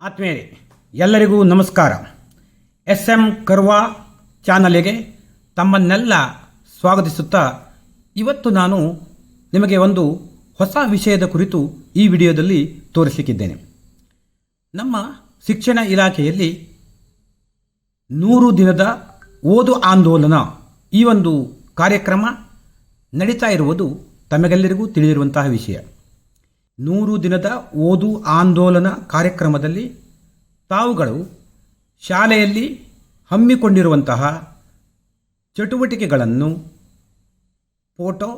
ಆತ್ಮೀಯರೇ, ಎಲ್ಲರಿಗೂ ನಮಸ್ಕಾರ. ಎಸ್ ಎಂ ಕರ್ವಾ ಚಾನಲಿಗೆ ತಮ್ಮನ್ನೆಲ್ಲ ಸ್ವಾಗತಿಸುತ್ತಾ ಇವತ್ತು ನಾನು ನಿಮಗೆ ಒಂದು ಹೊಸ ವಿಷಯದ ಕುರಿತು ಈ ವಿಡಿಯೋದಲ್ಲಿ ತೋರಿಸಲಿಕ್ಕಿದ್ದೇನೆ. ನಮ್ಮ ಶಿಕ್ಷಣ ಇಲಾಖೆಯಲ್ಲಿ ನೂರು ದಿನದ ಓದು ಆಂದೋಲನ ಈ ಒಂದು ಕಾರ್ಯಕ್ರಮ ನಡೀತಾ ಇರುವುದು ತಮಗೆಲ್ಲರಿಗೂ ತಿಳಿದಿರುವಂತಹ ವಿಷಯ. ನೂರು ದಿನದ ಓದು ಆಂದೋಲನ ಕಾರ್ಯಕ್ರಮದಲ್ಲಿ ತಾವುಗಳು ಶಾಲೆಯಲ್ಲಿ ಹಮ್ಮಿಕೊಂಡಿರುವಂತಹ ಚಟುವಟಿಕೆಗಳನ್ನು ಫೋಟೋ,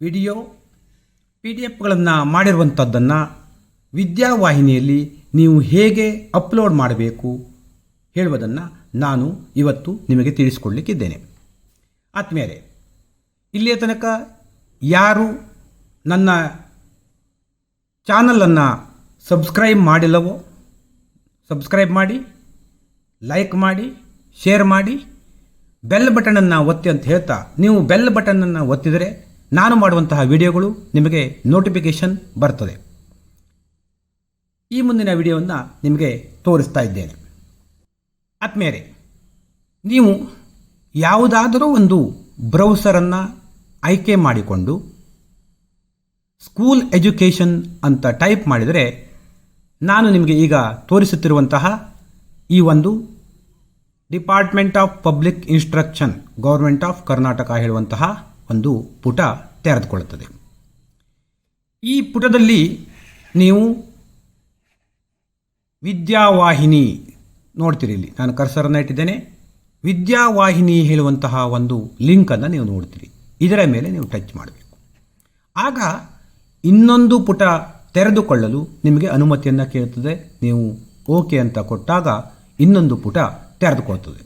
ವಿಡಿಯೋ ಪಿ ಡಿ ಎಫ್ಗಳನ್ನು ಮಾಡಿರುವಂಥದ್ದನ್ನು ವಿದ್ಯಾವಾಹಿನಿಯಲ್ಲಿ ನೀವು ಹೇಗೆ ಅಪ್ಲೋಡ್ ಮಾಡಬೇಕು ಹೇಳುವುದನ್ನು ನಾನು ಇವತ್ತು ನಿಮಗೆ ತಿಳಿಸಿಕೊಡ್ಲಿಕ್ಕಿದ್ದೇನೆ ಆತ್ಮೀಯರೇ, ಇಲ್ಲಿಯ ತನಕ ಯಾರು ನನ್ನ ಚಾನಲನ್ನು ಸಬ್ಸ್ಕ್ರೈಬ್ ಮಾಡಿಲ್ಲವೋ, ಸಬ್ಸ್ಕ್ರೈಬ್ ಮಾಡಿ, ಲೈಕ್ ಮಾಡಿ, ಶೇರ್ ಮಾಡಿ, ಬೆಲ್ ಬಟನನ್ನು ಒತ್ತಿ ಅಂತ ಹೇಳ್ತಾ, ನೀವು ಬೆಲ್ ಬಟನನ್ನು ಒತ್ತಿದರೆ ನಾನು ಮಾಡುವಂತಹ ವಿಡಿಯೋಗಳು ನಿಮಗೆ ನೋಟಿಫಿಕೇಷನ್ ಬರ್ತದೆ. ಈ ಮುಂದಿನ ವಿಡಿಯೋವನ್ನು ನಿಮಗೆ ತೋರಿಸ್ತಾ ಇದ್ದೇನೆ. ಆತ್ಮೇರೆ ನೀವು ಯಾವುದಾದರೂ ಒಂದು ಬ್ರೌಸರನ್ನು ಆಯ್ಕೆ ಮಾಡಿಕೊಂಡು ಸ್ಕೂಲ್ ಎಜುಕೇಷನ್ ಅಂತ ಟೈಪ್ ಮಾಡಿದರೆ ನಾನು ನಿಮಗೆ ಈಗ ತೋರಿಸುತ್ತಿರುವಂತಹ ಈ ಒಂದು department of public instruction, government of Karnataka ಹೇಳುವಂತಹ ಒಂದು ಪುಟ ತೆರೆದುಕೊಳ್ಳುತ್ತದೆ. ಈ ಪುಟದಲ್ಲಿ ನೀವು ವಿದ್ಯಾವಾಹಿನಿ ನೋಡ್ತೀರಿ ಇಲ್ಲಿ. ನಾನು ಕರ್ಸರನ್ನು ಇಟ್ಟಿದ್ದೇನೆ. ವಿದ್ಯಾವಾಹಿನಿ ಹೇಳುವಂತಹ ಒಂದು ಲಿಂಕನ್ನು ನೀವು ನೋಡ್ತೀರಿ. ಇದರ ಮೇಲೆ ನೀವು ಟಚ್ ಮಾಡಬೇಕು. ಆಗ ಇನ್ನೊಂದು ಪುಟ ತೆರೆದುಕೊಳ್ಳಲು ನಿಮಗೆ ಅನುಮತಿಯನ್ನು ಕೇಳುತ್ತದೆ. ನೀವು ಓಕೆ ಅಂತ ಕೊಟ್ಟಾಗ ಇನ್ನೊಂದು ಪುಟ ತೆರೆದುಕೊಳ್ತದೆ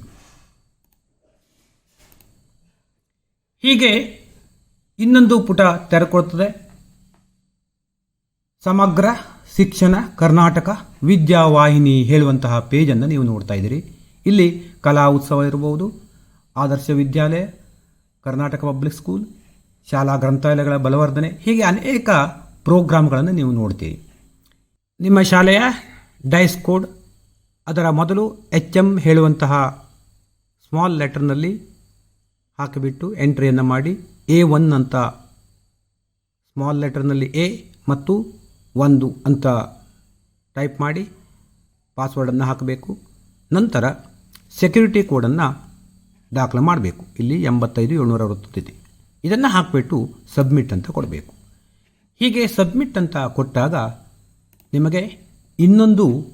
ಹೀಗೆ ಇನ್ನೊಂದು ಪುಟ ತೆರೆದುಕೊಳ್ತದೆ ಸಮಗ್ರ ಶಿಕ್ಷಣ, ಕರ್ನಾಟಕ ವಿದ್ಯಾವಾಹಿನಿ ಹೇಳುವಂತಹ ಪೇಜನ್ನು ನೀವು ನೋಡ್ತಾ ಇದ್ದೀರಿ. ಇಲ್ಲಿ ಕಲಾ ಉತ್ಸವ ಇರಬಹುದು, ಆದರ್ಶ ವಿದ್ಯಾಲಯ, ಕರ್ನಾಟಕ ಪಬ್ಲಿಕ್ ಸ್ಕೂಲ್ ಶಾಲಾ ಗ್ರಂಥಾಲಯಗಳ ಬಲವರ್ಧನೆ, ಹೀಗೆ ಅನೇಕ ಪ್ರೋಗ್ರಾಮ್ಗಳನ್ನು ನೀವು ನೋಡ್ತೀರಿ. ನಿಮ್ಮ ಶಾಲೆಯ ಡೈಸ್ ಕೋಡ್ ಅದರ ಮೊದಲು ಎಚ್ ಎಂ ಹೇಳುವಂತಹ ಸ್ಮಾಲ್ ಲೆಟರ್ನಲ್ಲಿ ಹಾಕಿಬಿಟ್ಟು ಎಂಟ್ರಿಯನ್ನು ಮಾಡಿ ಎ ಒನ್ ಅಂತ ಸ್ಮಾಲ್ ಲೆಟರ್ನಲ್ಲಿ ಎ ಮತ್ತು ಒಂದು ಅಂತ ಟೈಪ್ ಮಾಡಿ ಪಾಸ್ವರ್ಡನ್ನು ಹಾಕಬೇಕು. ನಂತರ ಸೆಕ್ಯೂರಿಟಿ ಕೋಡನ್ನು ದಾಖಲೆ ಮಾಡಬೇಕು. ಇಲ್ಲಿ ಎಂಬತ್ತೈದು ಏಳ್ನೂರ ಅರವತ್ತೈದು ಇದನ್ನು ಹಾಕಿಬಿಟ್ಟು ಸಬ್ಮಿಟ್ ಅಂತ ಕೊಡಬೇಕು. ಹೀಗೆ ಸಬ್ಮಿಟ್ ಅಂತ ಕೊಟ್ಟಾಗ ನಿಮಗೆ ಇನ್ನೊಂದು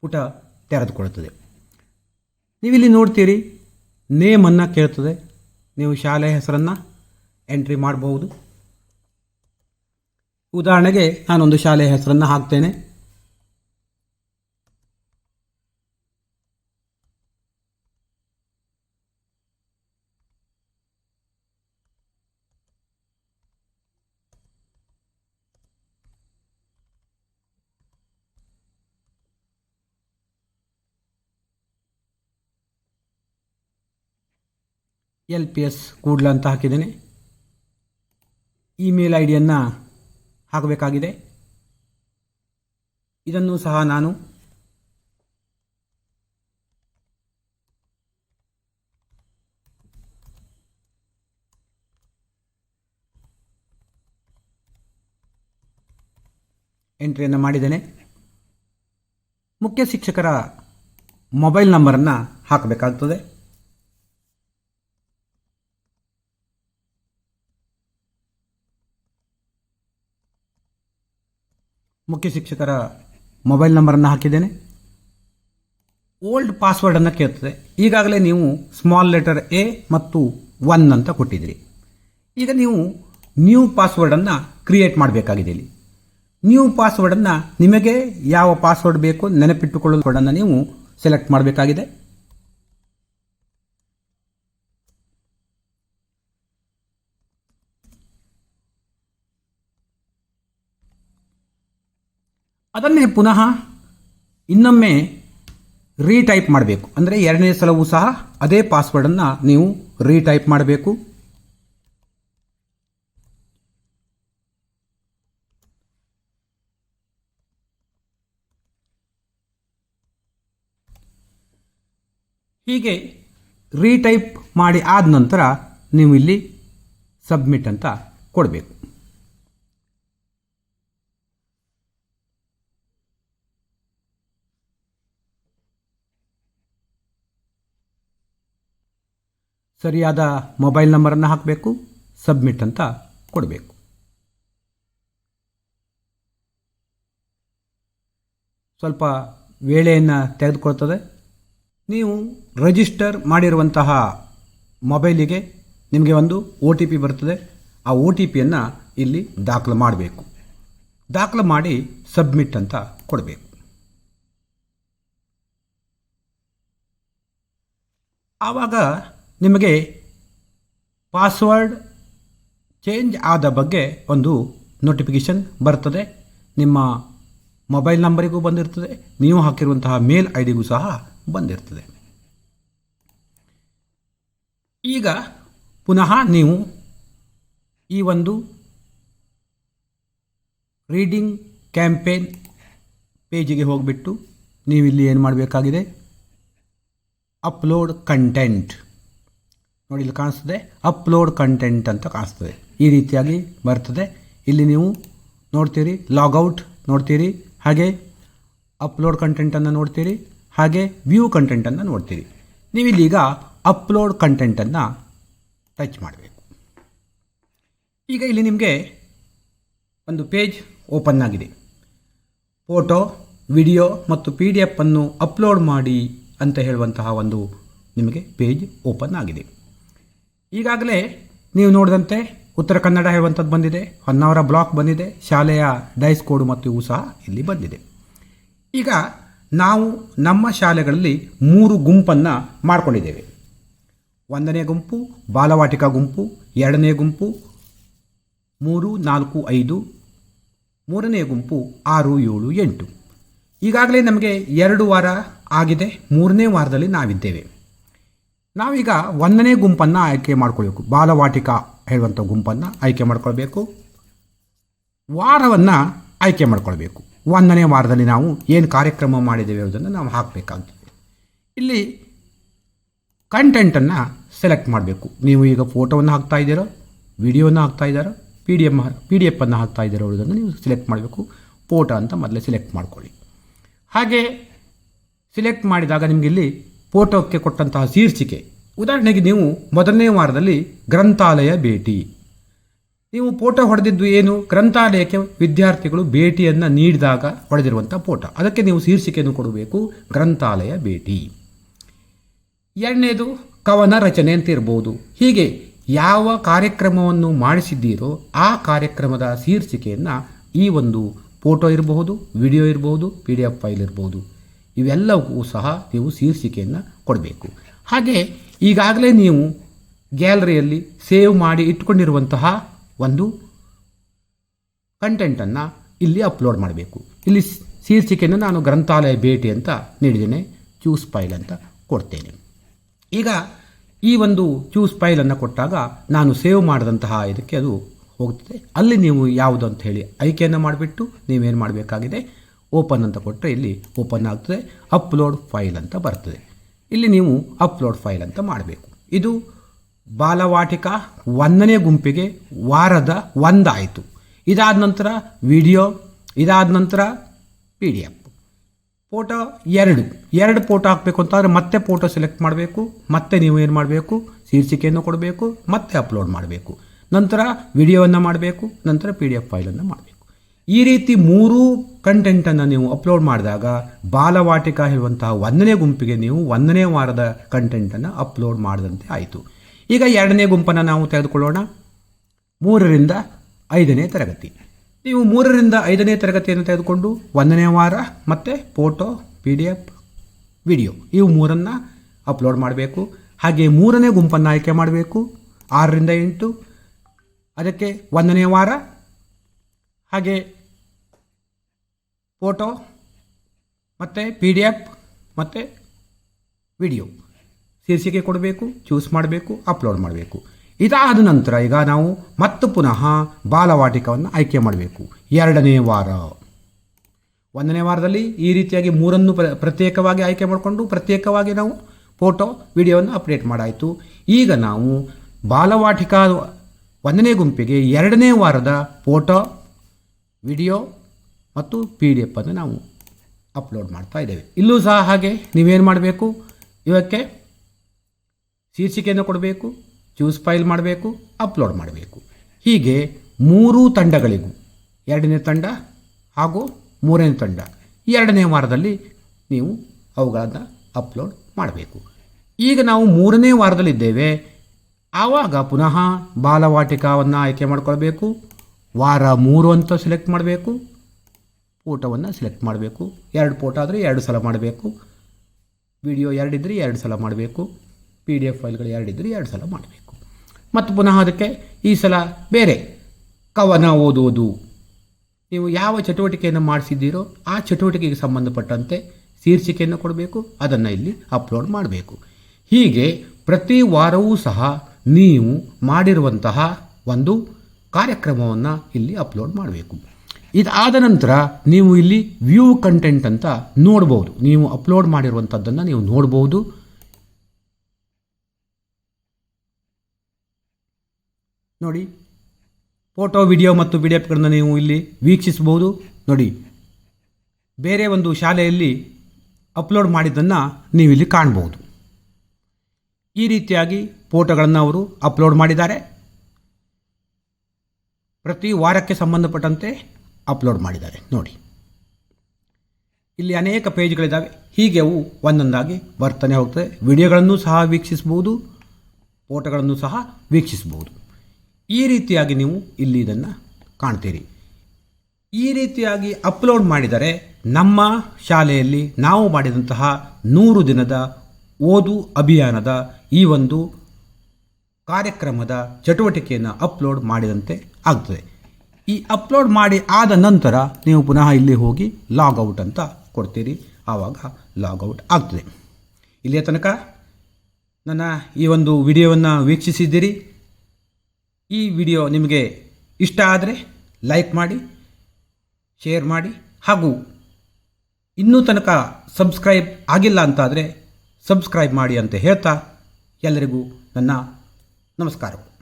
ಪುಟ ತೆರೆದುಕೊಳ್ಳುತ್ತದೆ. ನೀವಿಲ್ಲಿ ನೋಡ್ತೀರಿ ನೇಮನ್ನು ಕೇಳ್ತದೆ. ನೀವು ಶಾಲೆ ಹೆಸರನ್ನು ಎಂಟ್ರಿ ಮಾಡಬಹುದು. ಉದಾಹರಣೆಗೆ ನಾನೊಂದು ಶಾಲೆಯ ಹೆಸರನ್ನು ಹಾಕ್ತೇನೆ. ಎಲ್ ಪಿ ಎಸ್ ಕೂಡ್ಲ ಅಂತ ಹಾಕಿದ್ದೇನೆ. ಇಮೇಲ್ ಐ ಹಾಕಬೇಕಾಗಿದೆ. ಇದನ್ನು ಸಹ ನಾನು ಎಂಟ್ರಿಯನ್ನು ಮಾಡಿದ್ದೇನೆ. ಮುಖ್ಯ ಶಿಕ್ಷಕರ ಮೊಬೈಲ್ ನಂಬರನ್ನು ಹಾಕಬೇಕಾಗ್ತದೆ. ಮುಖ್ಯ ಶಿಕ್ಷಕರ ಮೊಬೈಲ್ ನಂಬರನ್ನು ಹಾಕಿದ್ದೇನೆ. ಓಲ್ಡ್ ಪಾಸ್ವರ್ಡನ್ನು ಕೇಳ್ತದೆ. ಈಗಾಗಲೇ ನೀವು ಸ್ಮಾಲ್ ಲೆಟರ್ ಎ ಮತ್ತು ಒನ್ ಅಂತ ಕೊಟ್ಟಿದ್ದೀರಿ. ಈಗ ನೀವು ನ್ಯೂ ಪಾಸ್ವರ್ಡನ್ನು ಕ್ರಿಯೇಟ್ ಮಾಡಬೇಕಾಗಿದೆ ಇಲ್ಲಿ ನ್ಯೂ ಪಾಸ್ವರ್ಡನ್ನು ನಿಮಗೆ ಯಾವ ಪಾಸ್ವರ್ಡ್ ಬೇಕು ನೆನಪಿಟ್ಟುಕೊಳ್ಳಲು ಕೋಡನ್ನು ನೀವು ಸೆಲೆಕ್ಟ್ ಮಾಡಬೇಕಾಗಿದೆ. ಅದನ್ನೇ ಪುನಃ ಇನ್ನೊಮ್ಮೆ ರೀಟೈಪ್ ಮಾಡಬೇಕು. ಅಂದರೆ ಎರಡನೇ ಸಲವೂ ಸಹ ಅದೇ ಪಾಸ್ವರ್ಡನ್ನು ನೀವು ರೀಟೈಪ್ ಮಾಡಬೇಕು. ಹೀಗೆ ರೀಟೈಪ್ ಮಾಡಿ ಆದ ನಂತರ ನೀವು ಇಲ್ಲಿ ಸಬ್ಮಿಟ್ ಅಂತ ಕೊಡಬೇಕು. ಸರಿಯಾದ ಮೊಬೈಲ್ ನಂಬರನ್ನು ಹಾಕಬೇಕು, ಸಬ್ಮಿಟ್ ಅಂತ ಕೊಡಬೇಕು. ಸ್ವಲ್ಪ ವೇಳೆಯನ್ನು ತೆಗೆದುಕೊಳ್ತದೆ. ನೀವು ರಿಜಿಸ್ಟರ್ ಮಾಡಿರುವಂತಹ ಮೊಬೈಲಿಗೆ ನಿಮಗೆ ಒಂದು ಒ ಟಿ ಪಿ ಬರ್ತದೆ. ಆ ಒ ಟಿ ಪಿಯನ್ನು ಇಲ್ಲಿ ದಾಖಲು ಮಾಡಬೇಕು. ದಾಖಲು ಮಾಡಿ ಸಬ್ಮಿಟ್ ಅಂತ ಕೊಡಬೇಕು. ಆವಾಗ ನಿಮಗೆ ಪಾಸ್ವರ್ಡ್ ಚೇಂಜ್ ಆದ ಬಗ್ಗೆ ಒಂದು ನೋಟಿಫಿಕೇಷನ್ ಬರ್ತದೆ. ನಿಮ್ಮ ಮೊಬೈಲ್ ನಂಬರಿಗೂ ಬಂದಿರ್ತದೆ. ನೀವು ಹಾಕಿರುವಂತಹ ಮೇಲ್ ಐ ಡಿಗೂ ಸಹ ಬಂದಿರ್ತದೆ. ಈಗ ಪುನಃ ನೀವು ಈ ಒಂದು ರೀಡಿಂಗ್ ಕ್ಯಾಂಪೇನ್ ಪೇಜಿಗೆ ಹೋಗಿಬಿಟ್ಟು ನೀವಿಲ್ಲಿ ಏನು ಮಾಡಬೇಕಾಗಿದೆ? Upload content. ನೋಡಿ, ಇಲ್ಲಿ ಕಾಣಿಸ್ತದೆ ಅಪ್ಲೋಡ್ ಕಂಟೆಂಟ್ ಅಂತ ಕಾಣಿಸ್ತದೆ. ಈ ರೀತಿಯಾಗಿ ಬರ್ತದೆ. ಇಲ್ಲಿ ನೀವು ನೋಡ್ತೀರಿ ಲಾಗೌಟ್ ನೋಡ್ತೀರಿ, ಹಾಗೆ ಅಪ್ಲೋಡ್ ಕಂಟೆಂಟನ್ನು ನೋಡ್ತೀರಿ, ಹಾಗೆ ವ್ಯೂ ಕಂಟೆಂಟನ್ನು ನೋಡ್ತೀರಿ. ನೀವು ಇಲ್ಲಿಗ ಅಪ್ಲೋಡ್ ಕಂಟೆಂಟನ್ನು ಟಚ್ ಮಾಡಬೇಕು. ಈಗ ಇಲ್ಲಿ ನಿಮಗೆ ಒಂದು ಪೇಜ್ ಓಪನ್ ಆಗಿದೆ. ಫೋಟೋ ವಿಡಿಯೋ ಮತ್ತು ಪಿ ಡಿ ಎಫ್ ಅನ್ನು ಅಪ್ಲೋಡ್ ಮಾಡಿ ಅಂತ ಹೇಳುವಂತಹ ಒಂದು ನಿಮಗೆ ಪೇಜ್ ಓಪನ್ ಆಗಿದೆ. ಈಗಾಗಲೇ ನೀವು ನೋಡಿದಂತೆ ಉತ್ತರ ಕನ್ನಡ ಹೇಳುವಂಥದ್ದು ಬಂದಿದೆ, ಹೊನ್ನಾವರ ಬ್ಲಾಕ್ ಬಂದಿದೆ, ಶಾಲೆಯ ಡೈಸ್ ಕೋಡ್ ಮತ್ತು ಇವು ಸಹ ಇಲ್ಲಿ ಬಂದಿದೆ. ಈಗ ನಾವು ನಮ್ಮ ಶಾಲೆಗಳಲ್ಲಿ ಮೂರು ಗುಂಪನ್ನು ಮಾಡಿಕೊಂಡಿದ್ದೇವೆ. ಒಂದನೇ ಗುಂಪು, ಬಾಲವಾಟಿಕಾ ಗುಂಪು, ಎರಡನೇ ಗುಂಪು, ಮೂರು, ನಾಲ್ಕು, ಐದು, ಮೂರನೇ ಗುಂಪು, ಆರು, ಏಳು, ಎಂಟು. ಈಗಾಗಲೇ ನಮಗೆ ಎರಡು ವಾರ ಆಗಿದೆ, ಮೂರನೇ ವಾರದಲ್ಲಿ ನಾವಿದ್ದೇವೆ. ನಾವೀಗ ಒಂದನೇ ಗುಂಪನ್ನು ಆಯ್ಕೆ ಮಾಡ್ಕೊಳ್ಬೇಕು. ಬಾಲವಾಟಿಕ ಹೇಳುವಂಥ ಗುಂಪನ್ನು ಆಯ್ಕೆ ಮಾಡ್ಕೊಳ್ಬೇಕು. ವಾರವನ್ನು ಆಯ್ಕೆ ಮಾಡ್ಕೊಳ್ಬೇಕು. ಒಂದನೇ ವಾರದಲ್ಲಿ ನಾವು ಏನು ಕಾರ್ಯಕ್ರಮ ಮಾಡಿದ್ದೇವೆ ಅನ್ನೋದನ್ನು ನಾವು ಹಾಕಬೇಕಾಗ್ತದೆ. ಇಲ್ಲಿ ಕಂಟೆಂಟನ್ನು ಸೆಲೆಕ್ಟ್ ಮಾಡಬೇಕು. ನೀವು ಈಗ ಫೋಟೋವನ್ನು ಹಾಕ್ತಾ ಇದ್ದೀರೋ? ವಿಡಿಯೋನ ಹಾಕ್ತಾ ಇದ್ದಾರೋ? P D M P D ಎಫನ್ನು ಹಾಕ್ತಾ ಇದ್ದೀರೋ ಅನ್ನೋದನ್ನು ನೀವು ಸೆಲೆಕ್ಟ್ ಮಾಡಬೇಕು. ಫೋಟೋ ಅಂತ ಮೊದಲೇ ಸೆಲೆಕ್ಟ್ ಮಾಡ್ಕೊಳ್ಳಿ. ಹಾಗೆ ಸಿಲೆಕ್ಟ್ ಮಾಡಿದಾಗ ನಿಮಗೆ ಇಲ್ಲಿ ಫೋಟೋಕ್ಕೆ ಕೊಟ್ಟಂತಹ ಶೀರ್ಷಿಕೆ. ಉದಾಹರಣೆಗೆ ನೀವು ಮೊದಲನೇ ವಾರದಲ್ಲಿ ಗ್ರಂಥಾಲಯ ಭೇಟಿ. ನೀವು ಫೋಟೋ ಹೊಡೆದಿದ್ದು ಏನು? ಗ್ರಂಥಾಲಯಕ್ಕೆ ವಿದ್ಯಾರ್ಥಿಗಳು ಭೇಟಿಯನ್ನು ನೀಡಿದಾಗ ಹೊಡೆದಿರುವಂಥ ಫೋಟೋ. ಅದಕ್ಕೆ ನೀವು ಶೀರ್ಷಿಕೆಯನ್ನು ಕೊಡಬೇಕು. ಗ್ರಂಥಾಲಯ ಭೇಟಿ. ಎರಡನೇದು, ಕವನ ರಚನೆ ಅಂತ ಇರ್ಬೋದು. ಹೀಗೆ ಯಾವ ಕಾರ್ಯಕ್ರಮವನ್ನು ಮಾಡಿಸಿದ್ದೀರೋ ಆ ಕಾರ್ಯಕ್ರಮದ ಶೀರ್ಷಿಕೆಯನ್ನು ಈ ಒಂದು ಫೋಟೋ ಇರಬಹುದು, ವಿಡಿಯೋ ಇರಬಹುದು, ಪಿ ಡಿ ಎಫ್ ಫೈಲ್ ಇರಬಹುದು ಇವೆಲ್ಲವೂ ಸಹ ನೀವು ಶೀರ್ಷಿಕೆಯನ್ನು ಕೊಡಬೇಕು. ಹಾಗೆ ಈಗಾಗಲೇ ನೀವು ಗ್ಯಾಲರಿಯಲ್ಲಿ ಸೇವ್ ಮಾಡಿ ಇಟ್ಕೊಂಡಿರುವಂತಹ ಒಂದು ಕಂಟೆಂಟನ್ನು ಇಲ್ಲಿ ಅಪ್ಲೋಡ್ ಮಾಡಬೇಕು. ಇಲ್ಲಿ ಶೀರ್ಷಿಕೆಯನ್ನು ನಾನು ಗ್ರಂಥಾಲಯ ಭೇಟಿ ಅಂತ ನೀಡಿದ್ದೇನೆ ಚೂಸ್ ಫೈಲ್ ಅಂತ ಕೊಡ್ತೇನೆ. ಈಗ ಈ ಒಂದು ಚೂಸ್ ಫೈಲನ್ನು ಕೊಟ್ಟಾಗ ನಾನು ಸೇವ್ ಮಾಡಿದಂತಹ ಇದಕ್ಕೆ ಅದು ಹೋಗ್ತದೆ. ಅಲ್ಲಿ ನೀವು ಯಾವುದು ಅಂತ ಹೇಳಿ ಆಯ್ಕೆಯನ್ನು ಮಾಡಿಬಿಟ್ಟು ನೀವೇನು ಮಾಡಬೇಕಾಗಿದೆ? ಓಪನ್ ಅಂತ ಕೊಟ್ಟರೆ ಇಲ್ಲಿ ಓಪನ್ ಆಗ್ತದೆ, ಅಪ್ಲೋಡ್ ಫೈಲ್ ಅಂತ ಬರ್ತದೆ. ಇಲ್ಲಿ ನೀವು ಅಪ್ಲೋಡ್ ಫೈಲ್ ಅಂತ ಮಾಡಬೇಕು. ಇದು ಬಾಲವಾಟಿಕ ಒಂದನೇ ಗುಂಪಿಗೆ ವಾರದ ಒಂದಾಯಿತು. ಇದಾದ ನಂತರ ವಿಡಿಯೋ, ಇದಾದ ನಂತರ ಪಿ ಡಿ ಎಫ್. ಫೋಟೋ ಎರಡು. ಎರಡು ಫೋಟೋ ಹಾಕಬೇಕು ಅಂತಂದರೆ ಮತ್ತೆ ಫೋಟೋ ಸೆಲೆಕ್ಟ್ ಮಾಡಬೇಕು, ಮತ್ತೆ ನೀವು ಏನು ಮಾಡಬೇಕು? ಶೀರ್ಷಿಕೆಯನ್ನು ಕೊಡಬೇಕು, ಮತ್ತೆ ಅಪ್ಲೋಡ್ ಮಾಡಬೇಕು. ನಂತರ ವಿಡಿಯೋವನ್ನು ಮಾಡಬೇಕು, ನಂತರ ಪಿ ಡಿ ಎಫ್ ಫೈಲನ್ನು ಮಾಡಬೇಕು. ಈ ರೀತಿ ಮೂರು ಕಂಟೆಂಟನ್ನು ನೀವು ಅಪ್ಲೋಡ್ ಮಾಡಿದಾಗ ಬಾಲವಾಟಿಕ ಹೇಳುವಂತಹ ಒಂದನೇ ಗುಂಪಿಗೆ ನೀವು ಒಂದನೇ ವಾರದ ಕಂಟೆಂಟನ್ನು ಅಪ್ಲೋಡ್ ಮಾಡಿದಂತೆ ಆಯಿತು. ಈಗ ಎರಡನೇ ಗುಂಪನ್ನು ನಾವು ತೆಗೆದುಕೊಳ್ಳೋಣ. ಮೂರರಿಂದ ಐದನೇ ತರಗತಿ. ನೀವು ಮೂರರಿಂದ ಐದನೇ ತರಗತಿಯನ್ನು ತೆಗೆದುಕೊಂಡು ಒಂದನೇ ವಾರ ಮತ್ತು photo P D F video ಇವು ಮೂರನ್ನು ಅಪ್ಲೋಡ್ ಮಾಡಬೇಕು. ಹಾಗೆ ಮೂರನೇ ಗುಂಪನ್ನು ಆಯ್ಕೆ ಮಾಡಬೇಕು. ಆರರಿಂದ ಎಂಟು. ಅದಕ್ಕೆ ಒಂದನೇ ವಾರ. ಹಾಗೆ ಫೋಟೋ, ಮತ್ತು ಪಿ ಡಿ ಎಫ್ ಮತ್ತು ವಿಡಿಯೋ. ಶೀರ್ಷಿಕೆ ಕೊಡಬೇಕು ಚೂಸ್ ಮಾಡಬೇಕು ಅಪ್ಲೋಡ್ ಮಾಡಬೇಕು. ಇದಾದ ನಂತರ ಈಗ ನಾವು ಮತ್ತು ಪುನಃ ಬಾಲವಾಟಿಕವನ್ನು ಆಯ್ಕೆ ಮಾಡಬೇಕು. ಎರಡನೇ ವಾರ. ಒಂದನೇ ವಾರದಲ್ಲಿ ಈ ರೀತಿಯಾಗಿ ಮೂರನ್ನು ಪ್ರ, ಪ್ರತ್ಯೇಕವಾಗಿ ಆಯ್ಕೆ ಮಾಡಿಕೊಂಡು ಪ್ರತ್ಯೇಕವಾಗಿ ನಾವು ಫೋಟೋ, ವಿಡಿಯೋವನ್ನು ಅಪ್ಡೇಟ್ ಮಾಡಾಯಿತು. ಈಗ ನಾವು ಬಾಲವಾಟಿಕ ಒಂದನೇ ಗುಂಪಿಗೆ ಎರಡನೇ ವಾರದ ಫೋಟೋ, ವಿಡಿಯೋ ಮತ್ತು ಪಿ ಡಿ ಎಫ್ ಅನ್ನು ನಾವು ಅಪ್ಲೋಡ್ ಮಾಡ್ತಾ ಇದ್ದೇವೆ. ಇಲ್ಲೂ ಸಹ ಹಾಗೆ ನೀವೇನು ಮಾಡಬೇಕು? ಇವಕ್ಕೆ ಶೀರ್ಷಿಕೆಯನ್ನು ಕೊಡಬೇಕು ಚೂಸ್ ಫೈಲ್ ಮಾಡಬೇಕು ಅಪ್ಲೋಡ್ ಮಾಡಬೇಕು. ಹೀಗೆ ಮೂರೂ ತಂಡಗಳಿಗೂ, ಎರಡನೇ ತಂಡ ಹಾಗೂ ಮೂರನೇ ತಂಡ, ಎರಡನೇ ವಾರದಲ್ಲಿ ನೀವು ಅವುಗಳನ್ನು ಅಪ್ಲೋಡ್ ಮಾಡಬೇಕು. ಈಗ ನಾವು ಮೂರನೇ ವಾರದಲ್ಲಿದ್ದೇವೆ. ಆವಾಗ ಪುನಃ ಬಾಲವಾಟಿಕಾವನ್ನು ಆಯ್ಕೆ ಮಾಡಿಕೊಳ್ಬೇಕು. ವಾರ ಮೂರು ಅಂತ ಸೆಲೆಕ್ಟ್ ಮಾಡಬೇಕು. ಫೋಟೋವನ್ನು ಸೆಲೆಕ್ಟ್ ಮಾಡಬೇಕು. ಎರಡು ಫೋಟೋ ಆದರೆ ಎರಡು ಸಲ ಮಾಡಬೇಕು. ವಿಡಿಯೋ ಎರಡಿದ್ದರೆ ಎರಡು ಸಲ ಮಾಡಬೇಕು. ಪಿ ಡಿ ಎಫ್ ಫೈಲ್ಗಳು ಎರಡಿದ್ದರೆ ಎರಡು ಸಲ ಮಾಡಬೇಕು. ಮತ್ತು ಪುನಃ ಅದಕ್ಕೆ ಈ ಸಲ ಬೇರೆ ಕವನ ಓದುವುದು. ನೀವು ಯಾವ ಚಟುವಟಿಕೆಯನ್ನು ಮಾಡಿಸಿದ್ದೀರೋ ಆ ಚಟುವಟಿಕೆಗೆ ಸಂಬಂಧಪಟ್ಟಂತೆ ಶೀರ್ಷಿಕೆಯನ್ನು ಕೊಡಬೇಕು. ಅದನ್ನು ಇಲ್ಲಿ ಅಪ್ಲೋಡ್ ಮಾಡಬೇಕು. ಹೀಗೆ ಪ್ರತಿ ವಾರವೂ ಸಹ ನೀವು ಮಾಡಿರುವಂತಹ ಒಂದು ಕಾರ್ಯಕ್ರಮವನ್ನು ಇಲ್ಲಿ ಅಪ್ಲೋಡ್ ಮಾಡಬೇಕು. ಇದಾದ ನಂತರ ನೀವು ಇಲ್ಲಿ ವ್ಯೂ ಕಂಟೆಂಟ್ ಅಂತ ನೋಡ್ಬೋದು. ನೀವು ಅಪ್ಲೋಡ್ ಮಾಡಿರುವಂಥದ್ದನ್ನು ನೀವು ನೋಡ್ಬೋದು. ನೋಡಿ ಫೋಟೋ ವಿಡಿಯೋ ಮತ್ತು ಪಿ ಡಿ ಎಫ್ಗಳನ್ನು ನೀವು ಇಲ್ಲಿ ವೀಕ್ಷಿಸಬಹುದು. ನೋಡಿ, ಬೇರೆ ಒಂದು ಶಾಲೆಯಲ್ಲಿ ಅಪ್ಲೋಡ್ ಮಾಡಿದ್ದನ್ನು ನೀವು ಇಲ್ಲಿ ಕಾಣ್ಬೋದು. ಈ ರೀತಿಯಾಗಿ ಫೋಟೋಗಳನ್ನು ಅವರು ಅಪ್ಲೋಡ್ ಮಾಡಿದ್ದಾರೆ. ಪ್ರತಿ ವಾರಕ್ಕೆ ಸಂಬಂಧಪಟ್ಟಂತೆ ಅಪ್ಲೋಡ್ ಮಾಡಿದ್ದಾರೆ. ನೋಡಿ. ಇಲ್ಲಿ ಅನೇಕ ಪೇಜ್ಗಳಿದ್ದಾವೆ. ಹೀಗೆ ಅವು ಒಂದೊಂದಾಗಿ ಬರ್ತಾನೆ ಹೋಗ್ತದೆ. ವಿಡಿಯೋಗಳನ್ನು ಸಹ ವೀಕ್ಷಿಸಬಹುದು. ಫೋಟೋಗಳನ್ನು ಸಹ ವೀಕ್ಷಿಸಬಹುದು. ಈ ರೀತಿಯಾಗಿ ನೀವು ಇಲ್ಲಿ ಇದನ್ನು ಕಾಣ್ತೀರಿ. ಈ ರೀತಿಯಾಗಿ ಅಪ್ಲೋಡ್ ಮಾಡಿದರೆ ನಮ್ಮ ಶಾಲೆಯಲ್ಲಿ ನಾವು ಮಾಡಿದಂತಹ ನೂರು ದಿನದ ಓದು ಅಭಿಯಾನದ ಈ ಒಂದು ಕಾರ್ಯಕ್ರಮದ ಚಟುವಟಿಕೆಯನ್ನು ಅಪ್ಲೋಡ್ ಮಾಡಿದಂತೆ ಆಗ್ತದೆ. ಈ ಅಪ್ಲೋಡ್ ಮಾಡಿ ಆದ ನಂತರ ನೀವು ಪುನಃ ಇಲ್ಲಿ ಹೋಗಿ ಲಾಗೌಟ್ ಅಂತ ಕೊಡ್ತೀರಿ. ಆವಾಗ ಲಾಗೌಟ್ ಆಗ್ತದೆ. ಇಲ್ಲಿಯ ತನಕ ನನ್ನ ಈ ಒಂದು ವಿಡಿಯೋವನ್ನು ವೀಕ್ಷಿಸಿದ್ದೀರಿ. ಈ ವಿಡಿಯೋ ನಿಮಗೆ ಇಷ್ಟ ಆದರೆ ಲೈಕ್ ಮಾಡಿ ಶೇರ್ ಮಾಡಿ ಹಾಗೂ ಇನ್ನೂ ತನಕ ಸಬ್ಸ್ಕ್ರೈಬ್ ಆಗಿಲ್ಲ ಅಂತಾದರೆ ಸಬ್ಸ್ಕ್ರೈಬ್ ಮಾಡಿ ಅಂತ ಹೇಳ್ತಾ ಎಲ್ಲರಿಗೂ ನನ್ನ ನಮಸ್ಕಾರಗಳು